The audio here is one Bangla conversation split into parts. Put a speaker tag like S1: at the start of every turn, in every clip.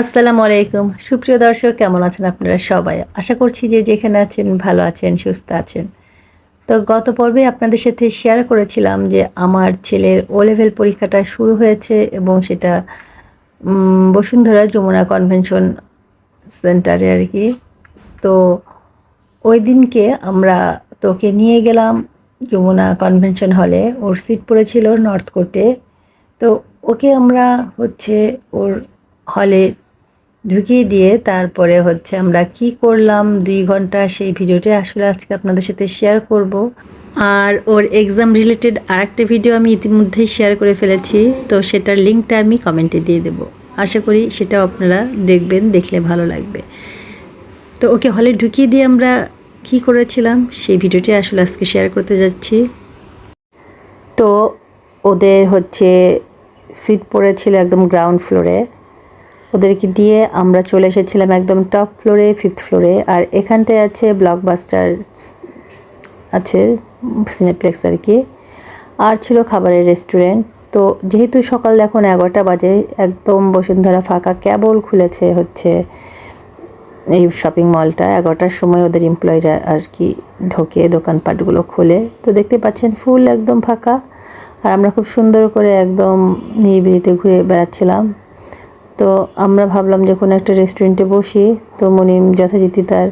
S1: আসসালামু আলাইকুম। সুপ্রিয় দর্শক, কেমন আছেন আপনারা সবাই? আশা করছি যে যেখানে আছেন, ভালো আছেন, সুস্থ আছেন। তো গত পর্বে আপনাদের সাথে শেয়ার করেছিলাম যে আমার ছেলের ও লেভেল পরীক্ষাটা শুরু হয়েছে এবং সেটা বসুন্ধরা যমুনা কনভেনশন সেন্টারে আর কি। তো ওই দিনকে আমরা তোকে নিয়ে গেলাম যমুনা কনভেনশন হলে ওর সিট পড়েছিল নর্থ কোর্টে তো ওকে আমরা হচ্ছে ওর হলে ঢুকিয়ে দিয়ে তারপরে হচ্ছে আমরা কি করলাম, দুই ঘণ্টা সেই ভিডিওটি আসলে আজকে আপনাদের সাথে শেয়ার করব। আর ওর এক্সাম রিলেটেড আরেকটা ভিডিও আমি ইতিমধ্যেই শেয়ার করে ফেলেছি, তো সেটার লিঙ্কটা আমি কমেন্টে দিয়ে দেব। আশা করি সেটাও আপনারা দেখবেন, দেখলে ভালো লাগবে। তো ওকে হলে ঢুকিয়ে দিয়ে আমরা কি করেছিলাম, সেই ভিডিওটি আসলে আজকে শেয়ার করতে যাচ্ছি। তো ওদের হচ্ছে সিট পড়েছিল একদম গ্রাউন্ড ফ্লোরে ওদেরকে দিয়ে আমরা চলে এসেছিলাম একদম টপ ফ্লোরে ফিফথ ফ্লোরে আর এখানটায় আছে ব্লকবাস্টার আছে সিনেপ্লেক্স আর কি। আর ছিল খাবারের রেস্টুরেন্ট তো যেহেতু সকাল এখন এগারোটা বাজে, একদম বসুন্ধরা ফাঁকা কেবল খুলেছে হচ্ছে এই শপিং মলটা এগারোটার সময় ওদের এমপ্লয়িরা আর কি ঢোকে, দোকানপাটগুলো খুলে। তো দেখতে পাচ্ছেন ফুল একদম ফাঁকা। আর আমরা খুব সুন্দর করে একদম নিরিবিলিতে ঘুরে বেড়াচ্ছিলাম। তো আমরা ভাবলাম যে কোনো একটা রেস্টুরেন্টে বসি। তো মনিম যথারীতি তার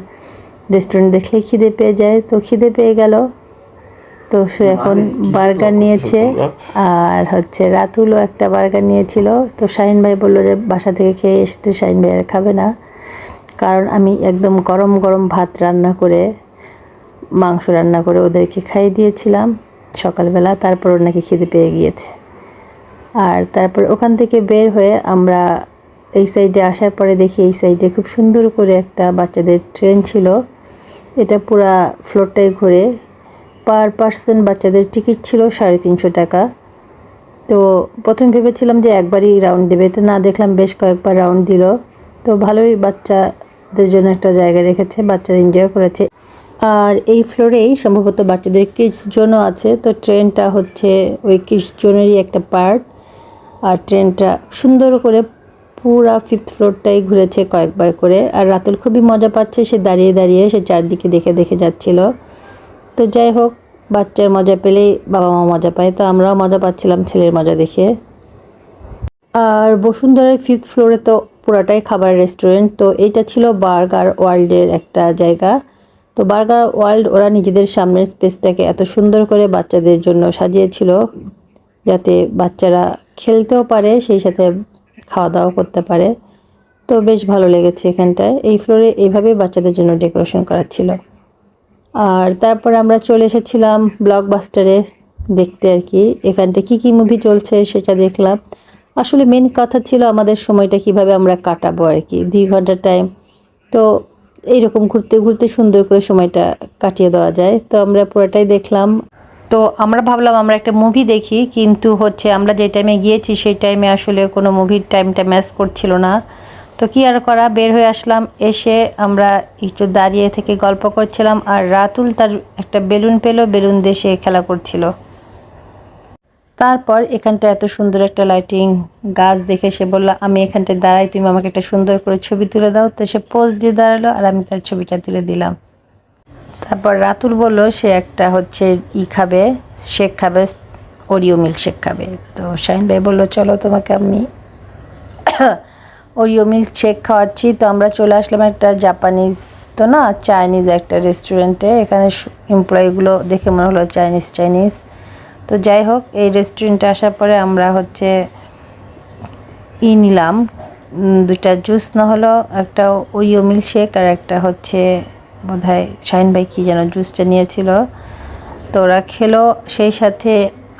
S1: রেস্টুরেন্ট দেখলে খিদে পেয়ে যায়। তো খিদে পেয়ে গেল। তো সে এখন বার্গার নিয়েছে। আর হচ্ছে রাতুলও একটা বার্গার নিয়েছিল। তো শাহিন ভাই বলল যে বাসা থেকে খেয়ে এসেছে শাহিন ভাই আর খাবে না। কারণ আমি একদম গরম গরম ভাত রান্না করে মাংস রান্না করে ওদেরকে খাইয়ে দিয়েছিলাম। সকালবেলা তারপর ওর নাকি খিদে পেয়ে গিয়েছে। আর তারপর ওখান থেকে বের হয়ে আমরা এই সাইডে আসার পরে দেখি এই সাইডে খুব সুন্দর করে একটা বাচ্চাদের ট্রেন ছিল। এটা পুরা ফ্লোরটাই ঘুরে পার পার্সন বাচ্চাদের টিকিট ছিল সাড়ে তিনশো টাকা। তো প্রথম ভেবেছিলাম যে একবারই রাউন্ড দেবে, তো না দেখলাম বেশ কয়েকবার রাউন্ড দিল। তো ভালোই বাচ্চাদের জন্য একটা জায়গা রেখেছে, বাচ্চারা এনজয় করেছে। আর এই ফ্লোরেই সম্ভবত বাচ্চাদের কিডস জোনও আছে, তো ট্রেনটা হচ্ছে ওই কিডস জোনেরই একটা পার্ট আর ট্রেনটা সুন্দর করে পুরা ফিফথ ফ্লোরটাই ঘুরেছে কয়েকবার করে। আর রাতুল খুবই মজা পাচ্ছে, সে দাঁড়িয়ে দাঁড়িয়ে সে চারদিকে দেখে দেখে যাচ্ছিল। তো যাই হোক, বাচ্চার মজা পেলেই বাবা মা মজা পায়। তো আমরাও মজা পাচ্ছিলাম ছেলের মজা দেখে। আর বসুন্ধরার ফিফথ ফ্লোরে তো পুরাটাই খাবার রেস্টুরেন্ট তো এইটা ছিল বার্গার ওয়ার্ল্ডের একটা জায়গা। তো বার্গার ওয়ার্ল্ড ওরা নিজেদের সামনের স্পেসটাকে এত সুন্দর করে বাচ্চাদের জন্য সাজিয়েছিল, যাতে বাচ্চারা খেলতেও পারে, সেই সাথে খাওয়া দাওয়া করতে পারে। তো বেশ ভালো লেগেছে এখানটায়। এই ফ্লোরে এইভাবে বাচ্চাদের জন্য ডেকোরেশন করা ছিল। আর তারপর আমরা চলে এসেছিলাম ব্লকবাস্টারে দেখতে আর কি। এখানটা কি কি মুভি চলছে সেটা দেখলাম। আসলে মেন কথা ছিল আমাদের সময়টা কীভাবে আমরা কাটাবো আর কি, দুই ঘণ্টা টাইম তো এইরকম ঘুরতে ঘুরতে সুন্দর করে সময়টা কাটিয়ে দেওয়া যায়। তো আমরা পুরোটাই দেখলাম। তো আমরা ভাবলাম আমরা একটা মুভি দেখি, কিন্তু হচ্ছে আমরা যে টাইমে গিয়েছি সেই টাইমে আসলে কোনো মুভির টাইমটা ম্যাচ করছিল না। তো কি আর করা, বের হয়ে আসলাম, এসে আমরা একটু দাঁড়িয়ে থেকে গল্প করছিলাম আর রাতুল তার একটা বেলুন পেল, বেলুন দিয়ে সে খেলা করছিল। তারপর এখানটা এত সুন্দর একটা লাইটিং গাছ দেখে সে বলল, আমি এখানটায় দাঁড়াই, তুমি আমাকে একটা সুন্দর করে ছবি তুলে দাও। তো সে পোজ দিয়ে দাঁড়াল আর আমি তার ছবিটা তুলে দিলাম। তারপর রাতুল বলল, সে একটা হচ্ছে ই খাবে, শেক খাবে, ওরিও মিল্ক শেক খাবে। তো শাহিন ভাই বলল, চলো তোমাকে আমি ওরিও মিল্ক শেক খাওয়াচ্ছি। তো আমরা চলে আসলাম একটা জাপানিজ, তো না, চাইনিজ একটা রেস্টুরেন্টে। এখানে এমপ্লয়িগুলো দেখে মনে হলো চাইনিজ চাইনিজ। তো যাই হোক, এই রেস্টুরেন্টে আসার পরে আমরা হচ্ছে ই নিলাম। দুইটা জুস না হলো, একটা ওরিও মিল্ক শেক আর একটা হচ্ছে বোধহয় শাহিন ভাই কী যেন জুসটা নিয়েছিল তো ওরা খেলো, সেই সাথে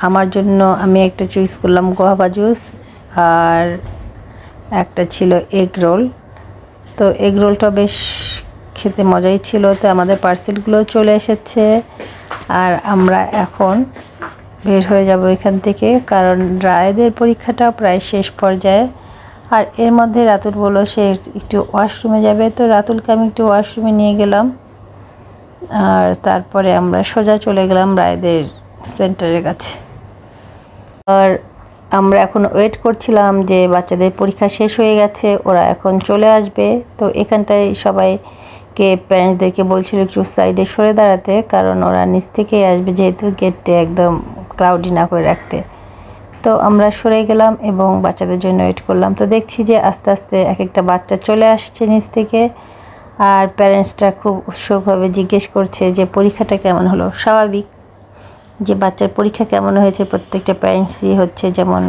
S1: আমার জন্য আমি একটা চুইস করলাম গোয়াবা জুস আর একটা ছিল এগ রোল তো এগ রোলটা বেশ খেতে মজাই ছিল, তো আমাদের পার্সেলগুলো চলে এসেছে। আর আমরা এখন বের হয়ে যাব এখান থেকে, কারণ রায়দের পরীক্ষাটা প্রায় শেষ পর্যায়ে। আর এর মধ্যে রাতুল বলল, সে একটু ওয়াশরুমে যাবে। তো রাতুলকে আমি একটু ওয়াশরুমে নিয়ে গেলাম। আর তারপরে আমরা সোজা চলে গেলাম রায়দের সেন্টারের কাছে। আর আমরা এখন ওয়েট করছিলাম যে বাচ্চাদের পরীক্ষা শেষ হয়ে গেছে, ওরা এখন চলে আসবে। তো এখানটায় সবাইকে প্যারেন্টসদেরকে বলছিল একটু সাইডে সরে দাঁড়াতে, কারণ ওরা নিচ থেকেই আসবে যেহেতু গেটটি একদম ক্লাউডি না করে রাখতে। তো আমরা সরে গেলাম এবং বাচ্চাদের জন্য ওয়েট করলাম। তো দেখছি যে আস্তে আস্তে এক একটা বাচ্চা চলে আসছে নিচ থেকে। আর প্যারেন্টসরা খুব উৎসুকভাবে জিজ্ঞেস করছে যে পরীক্ষাটা কেমন হলো? স্বাভাবিক যে বাচ্চার পরীক্ষা কেমন হয়েছে? প্রত্যেকটা প্যারেন্টসই হচ্ছে যেমন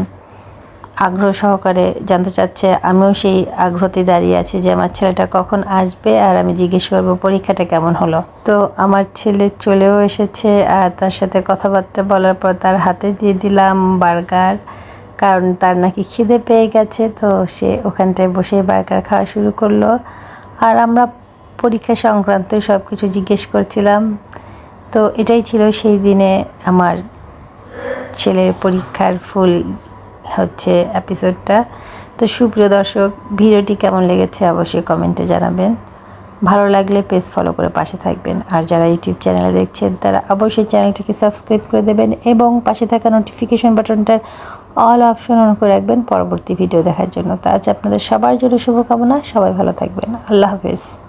S1: আগ্রহ সহকারে জানতে চাচ্ছে, আমিও সেই আগ্রহতে দাঁড়িয়ে আছি যে আমার ছেলেটা কখন আসবে আর আমি জিজ্ঞেস করব পরীক্ষাটা কেমন হলো। তো আমার ছেলে চলেও এসেছে আর তার সাথে কথাবার্তা বলার পর তার হাতে দিয়ে দিলাম বার্গার, কারণ তার নাকি খিদে পেয়ে গেছে, তো সে ওখানটায় বসে বার্গার খাওয়া শুরু করল। আর আমরা পরীক্ষা সংক্রান্ত সব কিছু জিজ্ঞেস করছিলাম। তো এটাই ছিল সেই দিনে আমার ছেলের পরীক্ষার ফুল হচ্ছে এপিসোডটা তো সুপ্রিয় দর্শক, ভিডিওটি কেমন লেগেছে অবশ্যই কমেন্টে জানাবেন। ভালো লাগলে পেজ ফলো করে পাশে থাকবেন। আর যারা ইউটিউব চ্যানেলে দেখছেন, তারা অবশ্যই চ্যানেলটিকে সাবস্ক্রাইব করে দেবেন এবং পাশে থাকা নোটিফিকেশন বাটনটার অল অপশন অন করে রাখবেন পরবর্তী ভিডিও দেখার জন্য। তা আজ আপনাদের সবার জন্য শুভকামনা। সবাই ভালো থাকবেন। আল্লাহ হাফেজ।